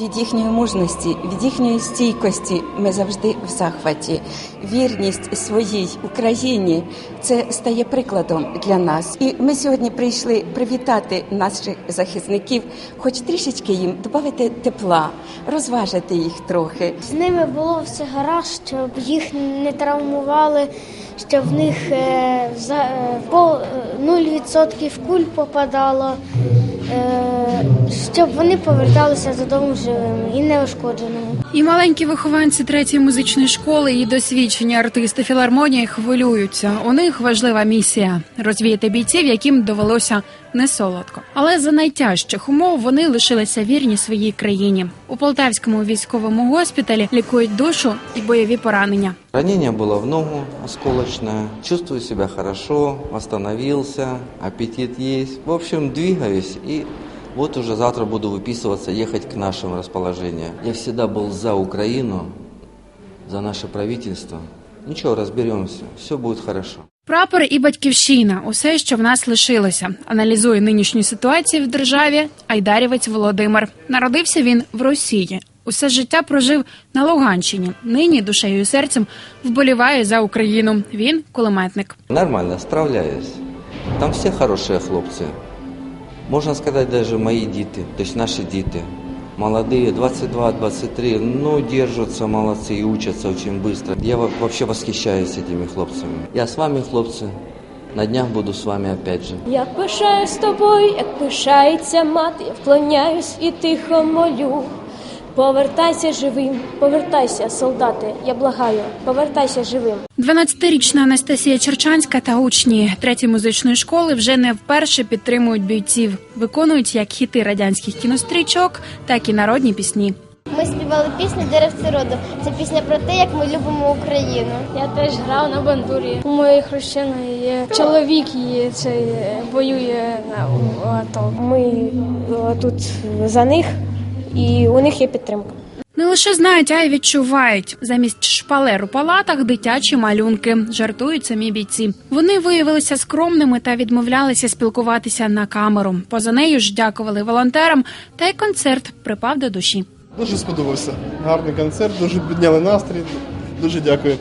Від їхньої мужності, від їхньої стійкості ми завжди в захваті. Вірність своїй Україні це стає прикладом для нас. І ми сьогодні прийшли привітати наших захисників, хоч трішечки їм додати тепла, розважити їх трохи. З ними було все гаразд, щоб їх не травмували, щоб в них е, за, е, по е, 0% куль попадало, щоб вони поверталися додому живими і неушкодженими. І маленькі вихованці третьої музичної школи і досвідчені артисти філармонії хвилюються. У них важлива місія розвіяти бійців, яким довелося не солодко. Але за найтяжчих умов вони лишилися вірні своїй країні. У полтавському військовому госпіталі лікують душу і бойові поранення. Ранение было в ногу осколочное. Чувствую себя хорошо, восстановился, аппетит есть. В общем, двигаюсь и вот уже завтра буду выписываться, ехать к нашему расположению. Я всегда был за Украину, за наше правительство. Ничего, разберемся, все будет хорошо. Прапор і батьківщина усе, що в нас лишилося. Аналізує нинішню ситуацію в державі Айдарівець Володимир. Народився він в Росії. Усе життя прожив на Луганщині. Нині душею і серцем вболіває за Україну. Він кулеметник. Нормально, справляюсь. Там все хорошие хлопцы. Можно сказать, даже мои дети, то есть наши дети. Молодые, 22-23, ну, держатся, молодцы и учатся очень быстро. Я во- вообще восхищаюсь этими хлопцами. Я с вами, хлопцы, на днях буду с вами опять же. Я пишаюсь тобою, як пишається мати, я вклоняюсь і тихо молю. Повертайся живим, повертайся, солдати, я благаю, повертайся живим. 12-річна Анастасія Черчанська та учні третьої музичної школи вже не вперше підтримують бійців, виконують як хіти радянських кінострічок, так і народні пісні. Ми співали пісню Деревце роду. Це пісня про те, як ми любимо Україну. Я теж грав на бандурі. У моєї хрещеної є чоловік її цей е, воює на АТО. Ми е, тут за них, і у них є підтримка. Не лише знають, а й відчувають. Замість шпалер у палатах дитячі малюнки. Жартують самі бійці. Вони виявилися скромними та відмовлялися спілкуватися на камеру. Поза нею ж дякували волонтерам, та й концерт припав до душі. Дуже сподобався. Гарний концерт, дуже підняли настрій. Дуже дякую.